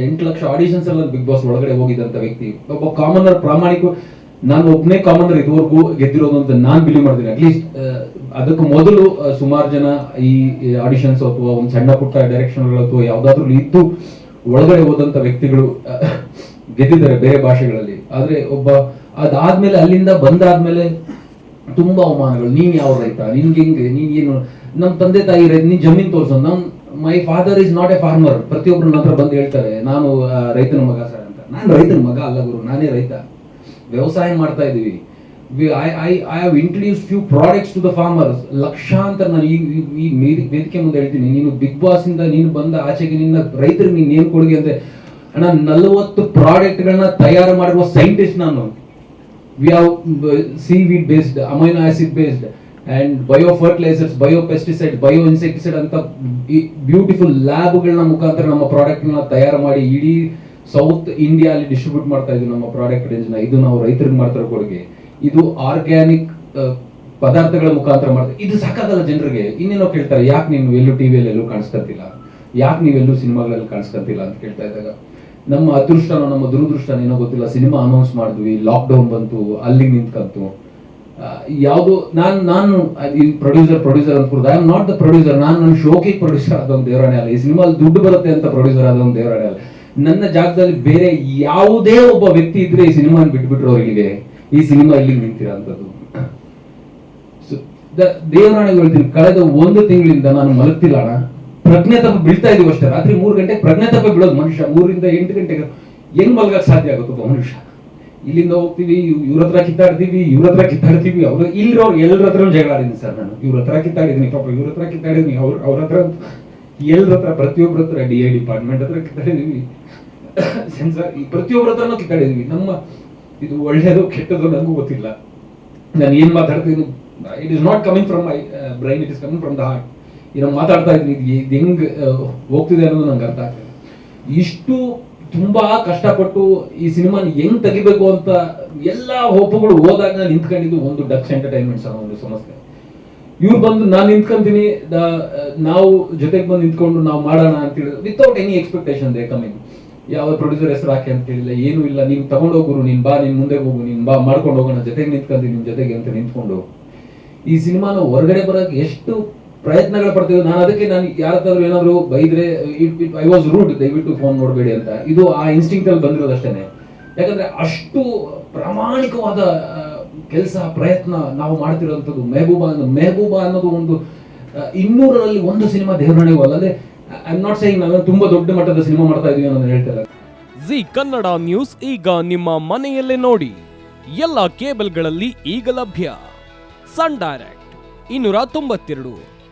ಎಂಟು ಲಕ್ಷ ಆಡಿಷನ್ಸ್ ಎಲ್ಲ big Boss ಒಳಗಡೆ ಹೋಗಿದ್ದಂತ ವ್ಯಕ್ತಿ, ಒಬ್ಬ ಕಾಮನರ್ ಪ್ರಾಮಾಣಿಕ ನಾನು ಒಬ್ಬನೇ ಕಾಮನರ್ ಇದುವರೆಗೂ ಗೆದ್ದಿರೋದು ಅಂತ ನಾನು ಬಿಲೀವ್ ಮಾಡ್ತೀನಿ. ಅಟ್ಲೀಸ್ಟ್ ಅದಕ್ಕೆ ಮೊದಲು ಸುಮಾರು ಜನ ಈ ಆಡಿಷನ್ಸ್ ಅಥವಾ ಒಂದು ಸಣ್ಣ ಪುಟ್ಟ ಡೈರೆಕ್ಷನ್ ಅಥವಾ ಯಾವ್ದಾದ್ರು ಇದ್ದು ಒಳಗಡೆ ಹೋದಂತ ವ್ಯಕ್ತಿಗಳು ಗೆದ್ದಿದ್ದಾರೆ ಬೇರೆ ಭಾಷೆಗಳಲ್ಲಿ. ಆದ್ರೆ ಒಬ್ಬ ಅದಾದ್ಮೇಲೆ ಅಲ್ಲಿಂದ ಬಂದಾದ್ಮೇಲೆ ತುಂಬಾ ಅವಮಾನಗಳು. ನೀನ್ ಯಾವ ರೈತ? ನಿನ್ಗೆ ಹೆಂಗೆ? ನೀನ್ ಏನು? ನಮ್ ತಂದೆ ತಾಯಿ ನೀನ್ ಜಮೀನ್ ತೋರ್ಸೋ. ನಮ್ my father is not a farmer ಪ್ರತಿಯೊಬ್ರು ನನ್ನ ಹತ್ರ ಬಂದು ಹೇಳ್ತಾರೆ ನಾನು ರೈತನ ಮಗ ಸರ್ ಅಂತ. ನಾನು ರೈತನ ಮಗ ಅಲ್ಲ ಗುರು ನಾನೇ ರೈತ. ವ್ಯವಸಾಯ ಮಾಡ್ತಾ ಇದೀವಿ I I I have introduce few products to the farmers ಲಕ್ಷಾಂತರ ನಾನು ಈ ಈ- ವೇದಿಕೆ ಮುಂದೆ ಹೇಳ್ತೀನಿ. ನೀನು ಬಿಗ್ ಬಾಸ್ ಇಂದ ನೀನು ಬಂದ ಆಚೆಗೆ ನಿನ್ನ ರೈತರಿಗೆ ನೀನು ಏನು ಕೊಡುಗೆ ಅಂದ್ರೆ ಅಣ್ಣ ನಲವತ್ತು ಪ್ರಾಡಕ್ಟ್ಗಳನ್ನ ತಯಾರು ಮಾಡಿರುವ ಸೈಂಟಿಸ್ಟ್ ನಾನು. We have uh, based amino acid based and bio fertilisers bio pesticide bio insecticide ಅಂತ ಬ್ಯೂಟಿಫುಲ್ ಲ್ಯಾಬ್ಗಳನ್ನ ಮುಖಾಂತರ ನಮ್ಮ ಪ್ರಾಡಕ್ಟ್ನ ತಯಾರು ಮಾಡಿ ಇಡೀ ಸೌತ್ ಇಂಡಿಯಾ ಅಲ್ಲಿ ಡಿಸ್ಟ್ರಿಬ್ಯೂಟ್ ಮಾಡ್ತಾ ಇದ್ವಿ ನಮ್ಮ ಪ್ರಾಡಕ್ಟ್ ರೇಂಜ್ನ ಇದು ನಾವು ರೈತರಿಗೆ ಮಾಡ್ತಿರೋ ಕೊಡುಗೆ. ಇದು ಆರ್ಗ್ಯಾನಿಕ್ ಪದಾರ್ಥಗಳ ಮುಖಾಂತರ ಮಾಡ್ತಾರೆ ಇದು ಸಾಕಾಗಲ್ಲ ಜನರಿಗೆ. ಇನ್ನೇನೋ ಕೇಳ್ತಾರೆ, ಯಾಕೆ ನೀವು ಎಲ್ಲೂ ಟಿವಿಯಲ್ಲಿ ಎಲ್ಲೂ ಕಾಣಿಸ್ಕೊತಿಲ್ಲ ಯಾಕೆ ನೀವೆಲ್ಲೂ ಸಿನಿಮಾಗಳಲ್ಲಿ ಕಾಣಿಸ್ಕೊತಿಲ್ಲ ಅಂತ ಕೇಳ್ತಾ ಇದ್ದಾಗ, ನಮ್ಮ ಅದೃಷ್ಟನೋ, ನಮ್ಮ ದುರದೃಷ್ಟನೋ ಏನೋ ಗೊತ್ತಿಲ್ಲ. ಸಿನಿಮಾ ಅನೌನ್ಸ್ ಮಾಡಿದ್ವಿ ಲಾಕ್ಡೌನ್ ಬಂತು, ಅಲ್ಲಿ ನಿಂತ್ಕಂತು. ಯಾವುದು ನಾನು ನಾನು ಈ ಪ್ರೊಡ್ಯೂಸರ್ ಪ್ರೊಡ್ಯೂಸರ್ ಅಂತ I am not the producer ನಾನು ನನ್ನ ಶೋಕಿಗೆ ಪ್ರೊಡ್ಯೂಸರ್ ಆದೊಂದು ದೇವರಾಣೆ ಅಲ್ಲ. ಈ ಸಿನಿಮಾಲ್ ದುಡ್ಡು ಬರುತ್ತೆ ಅಂತ ಪ್ರೊಡ್ಯೂಸರ್ ಆದೊಂದು ದೇವರಾಣೆ ಅಲ್ಲ. ನನ್ನ ಜಾಗದಲ್ಲಿ ಬೇರೆ ಯಾವುದೇ ಒಬ್ಬ ವ್ಯಕ್ತಿ ಇದ್ರೆ ಈ ಸಿನಿಮಾನ ಬಿಟ್ಬಿಟ್ರು ಅವರಿಗೆ ಈ ಸಿನಿಮಾ ಇಲ್ಲಿ ನಿಂತಿರೋಂಥದ್ದು ದೇವರಾಣಿಗೆ ಹೇಳ್ತೀನಿ, ಕಳೆದ ಒಂದು ತಿಂಗಳಿಂದ ನಾನು ಮಲಗ್ತಿಲ್ಲ ಪ್ರಜ್ಞೆ ತಪ್ಪ ಬೀಳ್ತಾ ಇದೀವಿ ಅಷ್ಟೇ. ರಾತ್ರಿ ಮೂರು ಗಂಟೆಗೆ ಪ್ರಜ್ಞೆ ತಪ್ಪ ಬೀಳೋದು ಮನುಷ್ಯ. ಮೂರಿಂದ ಎಂಟು ಗಂಟೆಗೆ ಹೆಂಗ್ ಮಲಗಕ್ಕೆ ಸಾಧ್ಯ ಆಗುತ್ತೆ ಒಬ್ಬ ಮನುಷ್ಯ? ಇಲ್ಲಿಂದ ಹೋಗ್ತೀವಿ ಇವ್ರ ಹತ್ರ ಕಿತ್ತಾಡ್ತೀವಿ, ಇವ್ರ ಹತ್ರ ಕಿತ್ತಾಡ್ತೀವಿ. ಅವ್ರು ಇಲ್ಲಿರೋರು ಎಲ್ಲರ ಹತ್ರ ಜಗಳ ಸರ್ ನಾನು. ಇವ್ರ ಹತ್ರ ಕಿತ್ತಾಡಿದ್ದೀನಿ, ಪಾಪ ಇವ್ರ ಹತ್ರ ಕಿತ್ತಾಡಿದ್ದೀನಿ. ಅವ್ರ ಅವ್ರ ಹತ್ರ ಎಲ್ಲರ ಹತ್ರ ಪ್ರತಿಯೊಬ್ಬರ ಹತ್ರ ಡಿ ಐ ಡಿಪಾರ್ಟ್ಮೆಂಟ್ ಹತ್ರ ಕಿತ್ತಾಡಿದೀವಿ. ಸೆನ್ಸರ್ ಪ್ರತಿಯೊಬ್ಬರ ಹತ್ರನೂ ಕಿತ್ತಾಡಿದೀವಿ. ನಮ್ಮ ಇದು ಒಳ್ಳೇದು ಕೆಟ್ಟದ್ದು ನನಗೂ ಗೊತ್ತಿಲ್ಲ. ನಾನು ಏನು ಮಾತಾಡ್ತೀನಿ it is not coming from my brain it is coming from the heart ಏನೋ ಮಾತಾಡ್ತಾ ಇದ್ದೀನಿ, ಇದು ಹೆಂಗ್ ಹೋಗ್ತಿದೆ ಅನ್ನೋದು ನಂಗೆ ಅರ್ಥ ಆಗ್ತದೆ ಇಷ್ಟು ತುಂಬಾ ಕಷ್ಟಪಟ್ಟು ಈ ಸಿನಿಮಾನ ಹೆಂಗ್ ತೆಗಿಬೇಕು ಅಂತ ಎಲ್ಲಾ ಹೋಪುಗಳು ಹೋದಾಗ ನಿಂತ್ಕೊಂಡಿದ್ದು ಒಂದು ಡಕ್ಸ್ ಎಂಟರ್ಟೈನ್ಮೆಂಟ್ಸ್ ಅನ್ನೋ ಒಂದು ಸಂಸ್ಥೆ ಇವ್ರು ಬಂದು ನಾನು ನಿಂತ್ಕೊಂತೀನಿ ನಾವು ಜೊತೆಗೆ ಬಂದು ನಿಂತ್ಕೊಂಡು ನಾವು ಮಾಡೋಣ ಅಂತ ಹೇಳಿದ್ರು without any expectation they coming ಯಾವ ಪ್ರೊಡ್ಯೂಸರ್ ಹೆಸರು ಹಾಕಿ ಅಂತ ಹೇಳಿಲ್ಲ, ಏನು ಇಲ್ಲ, ನೀನು ತಗೊಂಡೋಗ್ರು ನೀನ್ ಬಾ, ನಿನ್ ಮುಂದೆ ಹೋಗು, ನೀನ್ ಬಾ, ಮಾಡ್ಕೊಂಡು ಹೋಗೋಣ, ಜೊತೆಗೆ ನಿಂತ್ಕೊಂತೀನಿ ನಿಮ್ ಜೊತೆಗೆ ಅಂತ ನಿಂತ್ಕೊಂಡು ಈ ಸಿನಿಮಾನ ಹೊರಗಡೆ ಬರೋಕೆ ಎಷ್ಟು ಪ್ರಯತ್ನಗಳು ಪಡ್ತೀವಿ ನಾನು ಅದಕ್ಕೆ ನಾನು ಯಾರತ್ತಾದ್ರೂ ಏನಾದರೂ ಬೈದ್ರೆ ಐ ವಾಸ್ ರೂಡ್ ದಯವಿಟ್ಟು ಫೋನ್ ನೋಡಬೇಡಿ ಅಂತ. ಇದು ಆ ಇನ್ಸ್ಟಿಂಕ್ಟ್ ಅಲ್ಲಿ ಬಂದಿರೋದಷ್ಟೇನೆ ಯಾಕಂದ್ರೆ ಅಷ್ಟು ಪ್ರಾಮಾಣಿಕವಾದ ಕೆಲಸ, ಪ್ರಯತ್ನ ನಾವು ಮಾಡ್ತಿರೋಂಥದ್ದು ಮೆಹಬೂಬಾ ಅನ್ನೋ ಮೆಹಬೂಬಾ ಅನ್ನೋದು ಒಂದು ಇನ್ನೂರರಲ್ಲಿ ಒಂದು ಸಿನಿಮಾ ದೇವರಣೆ ಅಲ್ಲದೆ ಐ ನಾಟ್ ಸೇಯಿಂಗ್ ನಾನು ತುಂಬಾ ದೊಡ್ಡ ಮಟ್ಟದ ಸಿನಿಮಾ ಮಾಡ್ತಾ ಇದೀವಿ ಅನ್ನೋದು ಹೇಳ್ತಾರೆ ಜಿ ಕನ್ನಡ ನ್ಯೂಸ್ ಈಗ ನಿಮ್ಮ ಮನೆಯಲ್ಲೇ ನೋಡಿ. ಎಲ್ಲ ಕೇಬಲ್ಗಳಲ್ಲಿ ಈಗ ಲಭ್ಯ. ಸನ್ ಡೈರೆಕ್ಟ್ ಇನ್ನೂರ ತೊಂಬತ್ತೆರಡು.